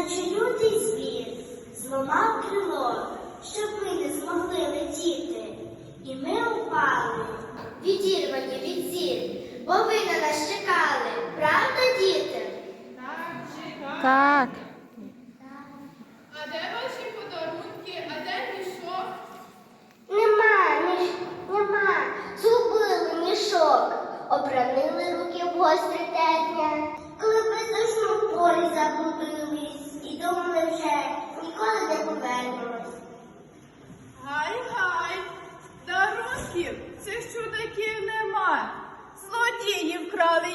наче лютий звір, зламав крило,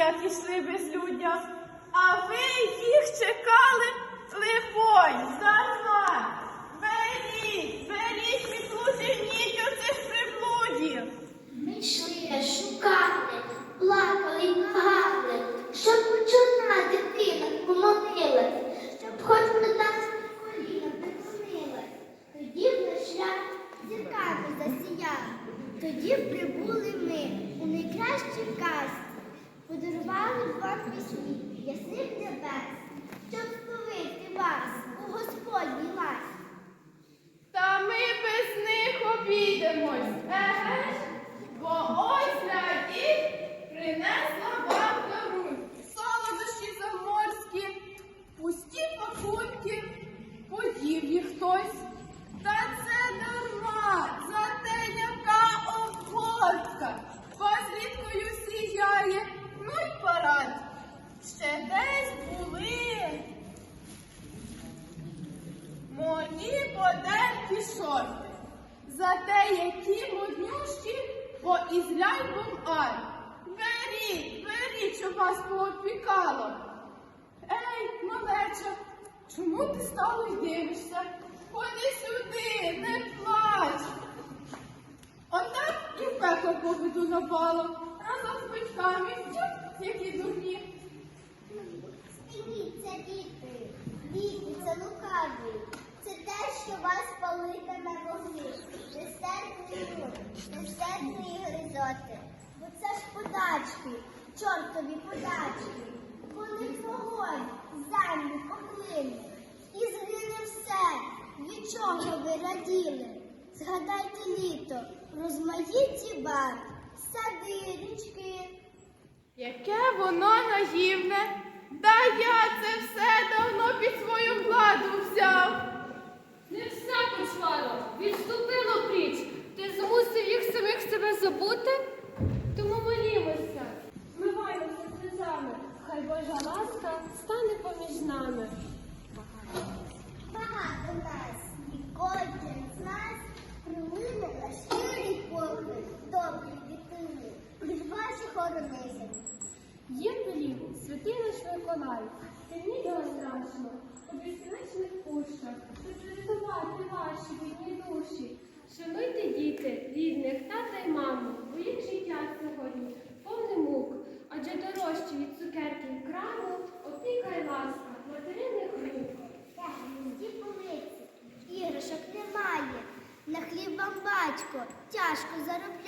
як ішли безлюдня. А ви їх чекали, либонь, дарма. Вам пісні ясних небес, чому ти стало й дивишся? Ходи сюди, не плач. Отак і в пекло поведу на балом, разом з батьками, Тьфу, які дурні. Стиміться, діти, діти, це лукаві. Це те, що вас палити на вогні. Нестерпний мур, нестерпні гризоти. Бо це ж подачки, чортові подачки. Вони вогонь, землю поклине. І згине все, від чого ви раділи. Згадайте літо, розмаїті бар, сади, річки. Яке воно наївне, да я це все давно під свою владу взяв. Не все почвало, відступило пріч. Ти змусив їх самих себе забути? Божа ласка стане поміж нами. Багато нас, і кожен з нас прилине на щирий поклик добрі дитини від ваших хоронизм. Їм велів святий наш Миколай, сильні його страшно, у безкінечних пущах, щоб врятувати ваші бідні душі. Шануйте діти, рідних, тата й маму, бо їх життя сьогодні повне мук, адже дорожче від цукерки краму, опікай ласка, материних рук. Полиці, іграшок немає. На хліб вам батько тяжко заробляє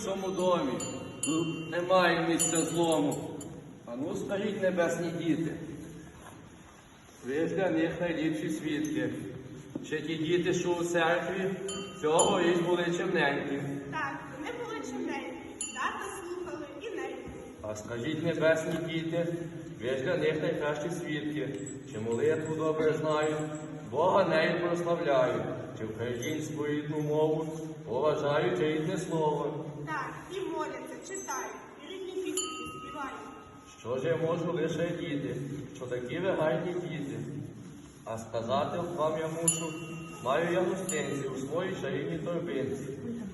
в цьому домі. Тут немає місця злому. А ну скажіть небесні діти. Ви ж для них найліпші свідки. Ще ті діти, що у церкві, цього річ були чимненькі. Так, вони були чимненькі, тата слухали, А скажіть, небесні діти, ви ж для них найкращі свідки, чи молитву добре знають, Бога нею прославляють, чи українську рідну мову поважають рідне слово. Так, і моляться, читають, і рідні пісні співають. Що ж я можу лише діти, що такі ви гарні діти? А сказати вам я мушу, маю я гостинці у своїй чарівній торбинці.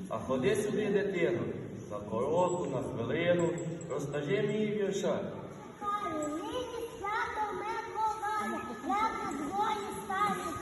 А ходи сюди, дитино, за коротку, на хвилину, розкажи мені вірша. Карі, нині свято Миколая, як на двоє стали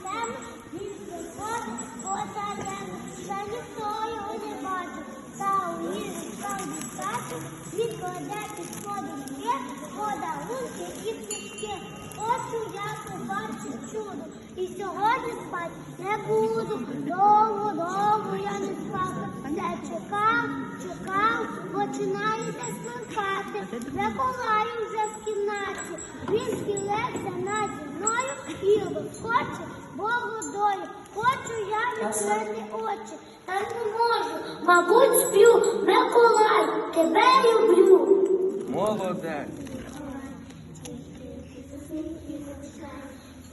всюду. І сьогодні спати не буду. Довго, довго я не спала. Все чекав, чекав, починаєте смеркати. Миколаю вже з кімнаті. Він схилився наді мною і розкоче Богодою. Хочу я відкрити очі, та не можу. Мабуть, сплю, Миколай, тебе люблю. Молодець.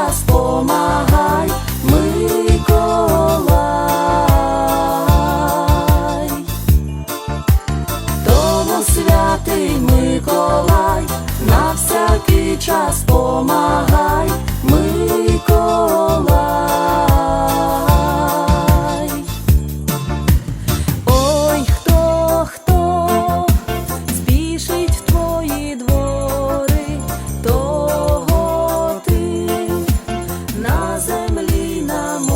нас помагай, Миколай. Тому святий Миколай, на всякий час помагай. землі нам.